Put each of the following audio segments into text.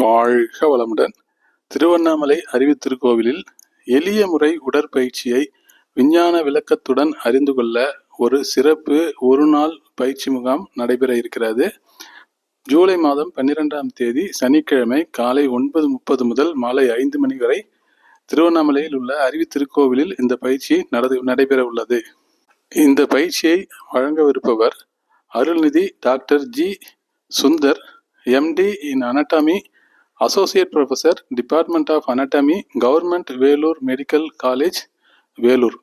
வாழ்க வளமுடன். திருவண்ணாமலை அறிவுத்திருக்கோவிலில் எளிய முறை உடற்பயிற்சியை விஞ்ஞான விளக்கத்துடன் அறிந்து கொள்ள ஒரு சிறப்பு ஒரு நாள் பயிற்சி முகாம் நடைபெற இருக்கிறது. ஜூலை மாதம் பன்னிரெண்டாம் தேதி சனிக்கிழமை காலை ஒன்பது முப்பது முதல் மாலை ஐந்து மணி வரை திருவண்ணாமலையில் உள்ள அறிவுத்திருக்கோவிலில் இந்த பயிற்சி நடந்து நடைபெற உள்ளது. இந்த பயிற்சியை வழங்கவிருப்பவர் Arulnidhi doctor G. Sundar MD in anatomy associate professor department of anatomy government Vellore medical college Vellore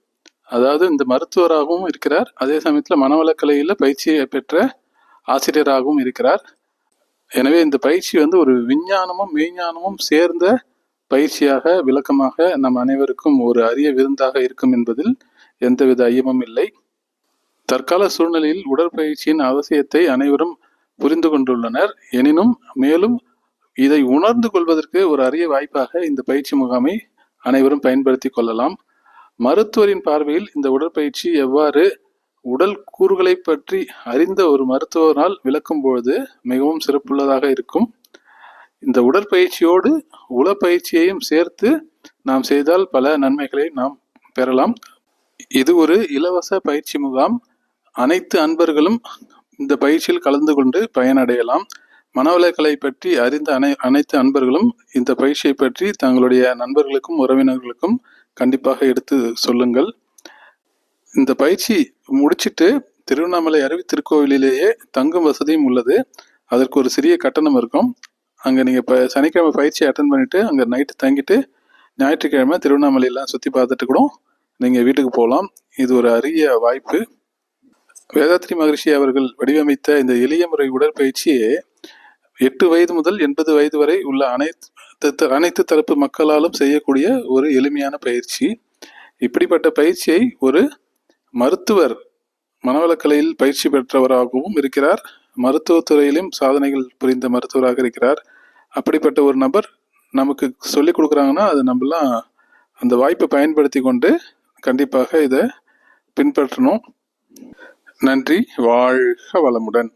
அதாவது இந்த மருத்துவராகவும் இருக்கிறார். அதே சமயத்தில் மனவளக்கலையில் பயிற்சியை பெற்ற ஆசிரியராகவும் இருக்கிறார். எனவே இந்த பயிற்சி வந்து ஒரு விஞ்ஞானமும் மெய்ஞானமும் சேர்ந்த பயிற்சியாக விளக்கமாக நம் அனைவருக்கும் ஒரு அரிய விருந்தாக இருக்கும் என்பதில் எந்தவித ஐயமும் இல்லை. தற்கால சூழ்நிலையில் உடற்பயிற்சியின் அவசியத்தை அனைவரும் புரிந்து கொண்டுள்ளனர். எனினும் மேலும் இதை உணர்ந்து கொள்வதற்கு ஒரு அரிய வாய்ப்பாக இந்த பயிற்சி முகாமை அனைவரும் பயன்படுத்தி கொள்ளலாம். மருத்துவரின் பார்வையில் இந்த உடற்பயிற்சி எவ்வாறு உடல் கூறுகளை பற்றி அறிந்த ஒரு மருத்துவரால் விளக்கும் பொழுது மிகவும் சிறப்புள்ளதாக இருக்கும். இந்த உடற்பயிற்சியோடு உளப்பயிற்சியையும் சேர்த்து நாம் செய்தால் பல நன்மைகளை நாம் பெறலாம். இது ஒரு இலவச பயிற்சி முகாம். அனைத்து அன்பர்களும் இந்த பயிற்சியில் கலந்து கொண்டு பயனடையலாம். மனவளக்கலை பற்றி அறிந்த அனை அனைத்து அன்பர்களும் இந்த பயிற்சியை பற்றி தங்களுடைய நண்பர்களுக்கும் உறவினர்களுக்கும் கண்டிப்பாக எடுத்து சொல்லுங்கள். இந்த பயிற்சி முடிச்சிட்டு திருவண்ணாமலை அருவி திருக்கோவிலிலேயே தங்கும் வசதியும் உள்ளது. அதற்கு ஒரு சிறிய கட்டணம் இருக்கும். அங்கே நீங்கள் இப்போ சனிக்கிழமை பயிற்சி அட்டன் பண்ணிவிட்டு அங்கே நைட்டு தங்கிட்டு ஞாயிற்றுக்கிழமை திருவண்ணாமலையெல்லாம் சுற்றி பார்த்துட்டு கூட நீங்கள் வீட்டுக்கு போகலாம். இது ஒரு அரிய வாய்ப்பு. வேதாத்ரி மகரிஷி அவர்கள் வடிவமைத்த இந்த எளிய முறை உடற்பயிற்சியை எட்டு வயது முதல் எண்பது வயது வரை உள்ள அனைத்து அனைத்து தரப்பு மக்களாலும் செய்யக்கூடிய ஒரு எளிமையான பயிற்சி. இப்படிப்பட்ட பயிற்சியை ஒரு மருத்துவர் மனவளக்கலையில் பயிற்சி பெற்றவராகவும் இருக்கிறார். மருத்துவத்துறையிலும் சாதனைகள் புரிந்த மருத்துவராக இருக்கிறார். அப்படிப்பட்ட ஒரு நபர் நமக்கு சொல்லி கொடுக்குறாங்கன்னா அது நம்மலாம் அந்த வாய்ப்பை பயன்படுத்தி கொண்டு கண்டிப்பாக இதை பின்பற்றணும். நன்றி. வாழ்க வளமுடன்.